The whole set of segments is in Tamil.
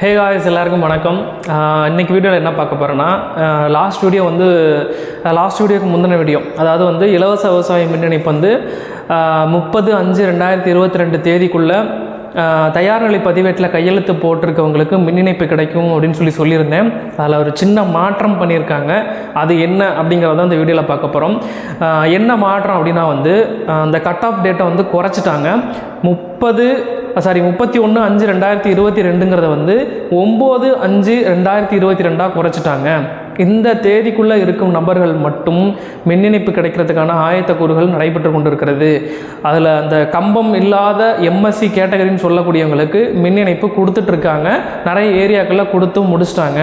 ஹே காய்ஸ் எல்லாருக்கும் வணக்கம். இன்றைக்கி இன்னைக்கு வீடியோவில் என்ன பார்க்க போகிறேன்னா லாஸ்ட் வீடியோ வந்து லாஸ்ட் வீடியோக்கு முந்தின வீடியோ அதாவது வந்து இலவச விவசாய மின் இணைப்பு வந்து முப்பது அஞ்சு ரெண்டாயிரத்தி இருபத்தி ரெண்டு தேதிக்குள்ளே தயார்நிலை பதிவேட்டில் கையெழுத்து போட்டிருக்கவங்களுக்கு மின் இணைப்பு கிடைக்கும் அப்படின்னு சொல்லி சொல்லியிருந்தேன். அதில் ஒரு சின்ன மாற்றம் பண்ணியிருக்காங்க. அது என்ன அப்படிங்கிறத இந்த வீடியோவில் பார்க்க போகிறோம் என்ன மாற்றம் அப்படின்னா வந்து அந்த கட் ஆஃப் டேட்டை வந்து குறைச்சிட்டாங்க. முப்பது சாரி முப்பத்தி ஒன்று அஞ்சு ரெண்டாயிரத்தி இருபத்தி ரெண்டுங்கிறத வந்து ஒம்பது அஞ்சு ரெண்டாயிரத்தி இருபத்தி ரெண்டாக குறைச்சிட்டாங்க. இந்த தேதிக்குள்ளே இருக்கும் நபர்கள் மட்டும் மின் இணைப்பு கிடைக்கிறதுக்கான ஆயத்த கூறுகள் நடைபெற்று கொண்டிருக்கிறது. அதில் அந்த கம்பம் இல்லாத எம்எஸ்சி கேட்டகரின்னு சொல்லக்கூடியவங்களுக்கு மின் இணைப்பு கொடுத்துட்ருக்காங்க. நிறைய ஏரியாக்களில் கொடுத்தும் முடிச்சிட்டாங்க.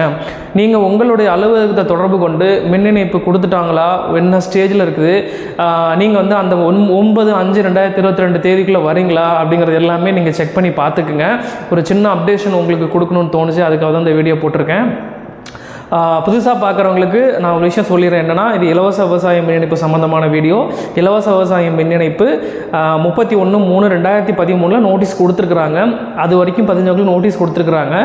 நீங்கள் உங்களுடைய அலுவலகத்தை தொடர்பு கொண்டு மின் இணைப்பு கொடுத்துட்டாங்களா? என்ன ஸ்டேஜில் இருக்குது? நீங்கள் வந்து அந்த ஒன் ஒன்பது அஞ்சு ரெண்டாயிரத்தி இருபத்தி ரெண்டு தேதிக்குள்ளே வரீங்களா? அப்படிங்கிறது எல்லாமே நீங்கள் செக் பண்ணி பார்த்துக்குங்க. ஒரு சின்ன அப்டேஷன் உங்களுக்கு கொடுக்கணும்னு தோணுச்சு. அதுக்காக தான் இந்த வீடியோ போட்டிருக்கேன். புதுசாக பார்க்குறவங்களுக்கு நான் ஒரு விஷயம் சொல்லிடுறேன் என்னென்னா இது இலவச விவசாய மின் இணைப்பு சம்மந்தமான வீடியோ. இலவச விவசாய மின் இணைப்பு முப்பத்தி ஒன்று மூணு ரெண்டாயிரத்தி பதிமூணில் நோட்டீஸ் கொடுத்துருக்குறாங்க. அது வரைக்கும் பதினஞ்சவங்களுக்கு நோட்டீஸ் கொடுத்துருக்குறாங்க.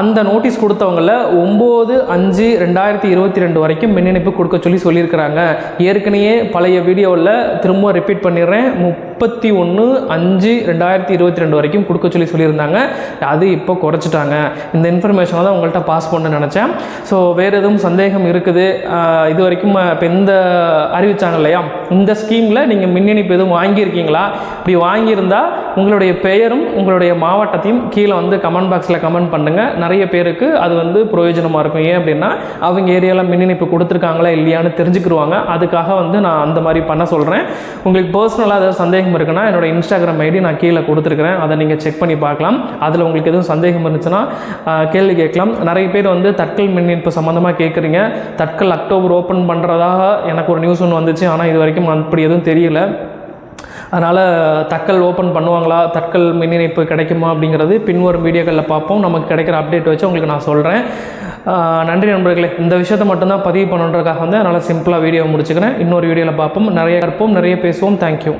அந்த நோட்டீஸ் கொடுத்தவங்கள ஒம்பது அஞ்சு ரெண்டாயிரத்தி இருபத்தி ரெண்டு வரைக்கும் மின் இணைப்பு கொடுக்க சொல்லி சொல்லியிருக்கிறாங்க. ஏற்கனவே பழைய வீடியோவில் திரும்ப ரிப்பீட் பண்ணிடுறேன். முப் முப்பத்தி ஒன்று அஞ்சு ரெண்டாயிரத்தி இருபத்தி ரெண்டு வரைக்கும் கொடுக்க சொல்லி சொல்லியிருந்தாங்க. அது இப்போ குறைச்சிட்டாங்க. இந்த இன்ஃபர்மேஷனை தான் உங்கள்கிட்ட பாஸ் பண்ண நினச்சேன். ஸோ வேறு எதுவும் சந்தேகம் இருக்குது? இது வரைக்கும் இப்போ இந்த அறிவிச்சாங்க இல்லையா இந்த ஸ்கீமில் நீங்கள் மின் இணைப்பு எதுவும் வாங்கியிருக்கீங்களா? இப்படி வாங்கியிருந்தால் உங்களுடைய பெயரும் உங்களுடைய மாவட்டத்தையும் கீழே வந்து கமெண்ட் பாக்ஸில் கமெண்ட் பண்ணுங்கள் நிறைய பேருக்கு அது வந்து பிரயோஜனமாக இருக்கும். ஏன் அப்படின்னா அவங்க ஏரியாவில் மின் இணைப்பு கொடுத்துருக்காங்களா இல்லையான்னு தெரிஞ்சுக்கிருவாங்க. அதுக்காக வந்து நான் அந்த மாதிரி பண்ண சொல்கிறேன் உங்களுக்கு பர்சனலாக ஏதாவது சந்தேகம் இருக்குன்னா என்னோட இன்ஸ்டாகிராம் ஐடி நான் கீழே கொடுத்துருக்குறேன். அதை நீங்கள் செக் பண்ணி பார்க்கலாம். அதில் உங்களுக்கு எதுவும் சந்தேகம் இருந்துச்சுன்னா கேள்வி கேட்கலாம். நிறைய பேர் வந்து தட்கல் மின் இணைப்பு சம்மந்தமாக கேட்குறீங்க தட்கல் அக்டோபர் ஓப்பன் பண்ணுறதாக எனக்கு ஒரு நியூஸ் ஒன்று வந்துச்சு. ஆனால் இது வரைக்கும் அப்படி எதுவும் தெரியல. அதனால் தட்கல் ஓப்பன் பண்ணுவாங்களா? தட்கல் மின் இணைப்பு கிடைக்குமா அப்படிங்கிறது பின்வரும் வீடியோக்களில் பார்ப்போம். நமக்கு கிடைக்கிற அப்டேட் வச்சு உங்களுக்கு நான் சொல்கிறேன் நன்றி நண்பர்களே. இந்த விஷயத்தை மட்டும்தான் பதிவு பண்ணுறதுக்காக வந்து அதனால் சிம்பிளாக வீடியோ முடிச்சுக்கிறேன். இன்னொரு வீடியோவில் பார்ப்போம். நிறைய கற்போம். நிறைய பேசுவோம். தேங்க்யூ